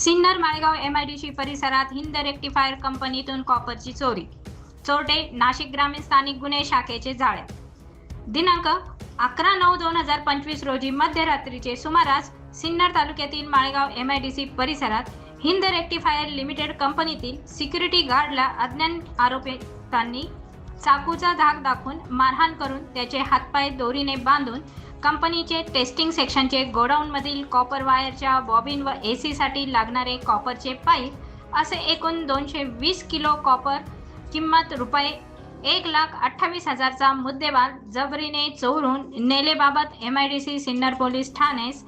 Sinnar Malegaon C परिसरात Hind rectifier कंपनीतून कॉपरची चोरी. चोरटे नाशिक ग्रामीण स्थानिक गुन्हे शाखेचे जाळे. दिनांक अकरा नऊ दोन हजार पंचवीस रोजी मध्यरात्रीचे सुमारास सिन्नर तालुक्यातील माळेगाव सी परिसरात हिंद रेक्टिफायर लिमिटेड कंपनीतील सिक्युरिटी गार्डला अज्ञान आरोपितांनी चाकूचा धाक दाखवून मारहाण करून त्याचे हातपाय दोरीने बांधून कंपनीचे टेस्टिंग सेक्शनचे गोडाऊनमधील कॉपर वायरच्या बॉबिन व ए सीसाठी लागणारे कॉपरचे पाईप असे एकूण दोनशे वीस किलो कॉपर किंमत रुपये एक लाख अठ्ठावीस हजारचा मुद्देमाल जबरीने चोरून नेलेबाबत M I D C Sinnar police ठाणेस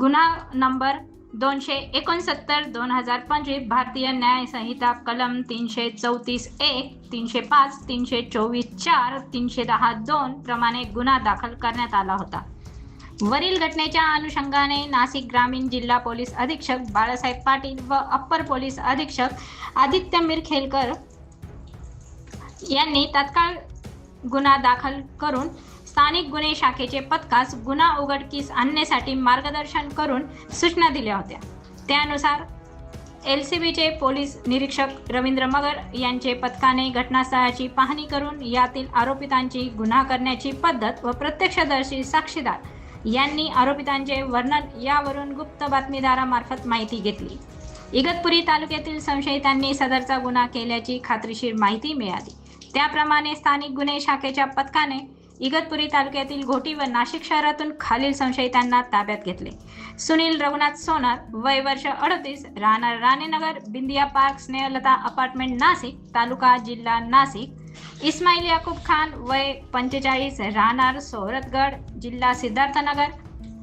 गुन्हा नंबर दोनशे एकोणसत्तर दोन हजार पंचवीस भारतीय न्याय संहिता कलम तीनशे चौतीस एक तीनशे पाच तीनशे चोवीस चार तीनशे दहा दोन प्रमाणे गुन्हा दाखल करण्यात आला होता. वरील घटनेच्या अनुषंगाने नाशिक ग्रामीण जिल्हा पोलीस अधीक्षक बाळासाहेब पाटील व अप्पर पोलीस अधीक्षक आदित्य मिरखेलकर यांनी तत्काळ गुन्हा दाखल करून स्थानिक गुन्हे शाखेचे पथकास गुन्हा उघडकीस आणण्यासाठी मार्गदर्शन करून सूचना दिल्या होत्या. त्यानुसार एल सी बीचे पोलीस निरीक्षक रवींद्र मगर यांचे पथकाने घटनास्थळाची पाहणी करून यातील आरोपितांची गुन्हा करण्याची पद्धत व प्रत्यक्षदर्शी साक्षीदार यांनी आरोपितांचे वर्णन यावरून गुप्त बातमीदारामार्फत माहिती घेतली. इगतपुरी तालुक्यातील संशयितांनी सदरचा गुन्हा केल्याची खात्रीशीर माहिती मिळाली. त्याप्रमाणे स्थानिक गुन्हे शाखेच्या पथकाने इगतपुरी तालुक्यातील घोटी व नाशिक शहरातून खालील संशयितांना ताब्यात घेतले. सुनील रघुनाथ सोनार वय वर्ष अडतीस राहणार राणेनगर बिंदिया पार्क स्नेहलता अपार्टमेंट नाशिक तालुका जिल्हा नाशिक. इस्माईल याकूब खान वय पंचेचाळीस राहणार सोरतगड जिल्हा सिद्धार्थनगर.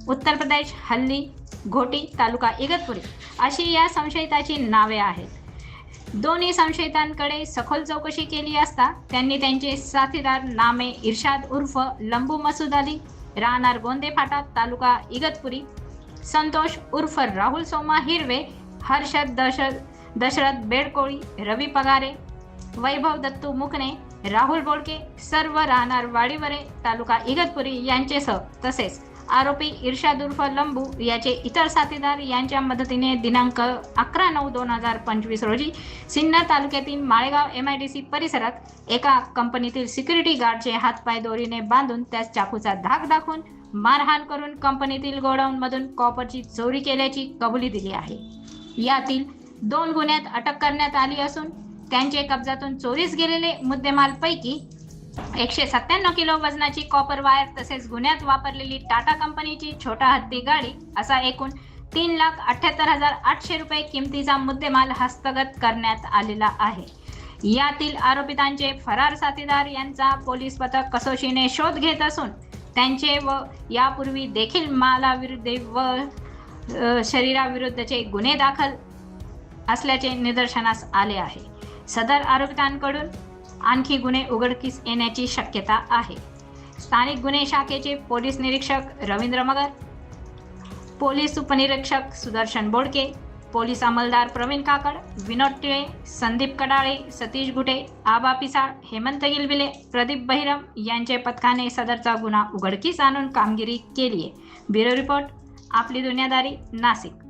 उत्तर प्रदेश हल्ली घोटी तालुका इगतपुरी. अशी या संशयिताची नावे आहेत. दोन्ही संशयितांकडे सखोल चौकशी केली असता त्यांनी त्यांचे साथीदार नामे इर्शाद उर्फ लंबू मसूद अली राहणार गोंदे फाटा तालुका इगतपुरी संतोष उर्फ राहुल सोमा हिरवे हर्षद दश दशरथ बेडकोळी रवी पगारे वैभव दत्तू मुकणे राहुल बोडके सर्व राहणार वाडीवरे तालुका इगतपुरी यांचेसह तसेच आरोपी इर्शाद उर्फ लंबू याचे इतर साथीदार यांच्या मदतीने दिनांक अकरा नऊ दोन हजार पंचवीस रोजी सिन्नर तालुक्यातील Malegaon M I D C परिसरात एका कंपनीतील सिक्युरिटी गार्डचे हातपाय दोरीने बांधून त्यास चाकूचा धाक दाखवून मारहाण करून कंपनीतील गोडाऊनमधून कॉपरची चोरी केल्याची कबुली दिली आहे. यातील दोन गुन्ह्यात अटक करण्यात आली असून त्यांचे कब्जातून चोरीस गेलेले मुद्देमालपैकी एकशे सत्त्याण्णव किलो वजनाची कॉपर वायर तसेच गुन्ह्यात वापरलेली टाटा कंपनीची छोटा हत्ती गाडी असा एकूण तीन लाख अठ्याहत्तर हजार आठशे रुपये किमतीचा मुद्देमाल हस्तगत करण्यात आलेला आहे. यातील आरोपितांचे फरार साथीदार यांचा पोलीस पथक कसोशीने शोध घेत असून त्यांचे व यापूर्वी देखील मालाविरुद्ध व शरीराविरुद्धचे गुन्हे दाखल असल्याचे निदर्शनास आले आहे. सदर आरोपितांकडून आणखी गुन्हे उघडकीस येण्याची शक्यता आहे. स्थानिक गुन्हे शाखेचे पोलीस निरीक्षक रवींद्र मगर पोलीस उपनिरीक्षक सुदर्शन बोडके पोलीस अंमलदार प्रवीण काकड विनोद टिळे संदीप कडाळे सतीश गुटे आबा पिसाळ हेमंत गिलबिले प्रदीप बहिरम यांचे पथकाने सदरचा गुन्हा उघडकीस आणून कामगिरी केली आहे ब्युरो रिपोर्ट आपली दुनियादारी नाशिक.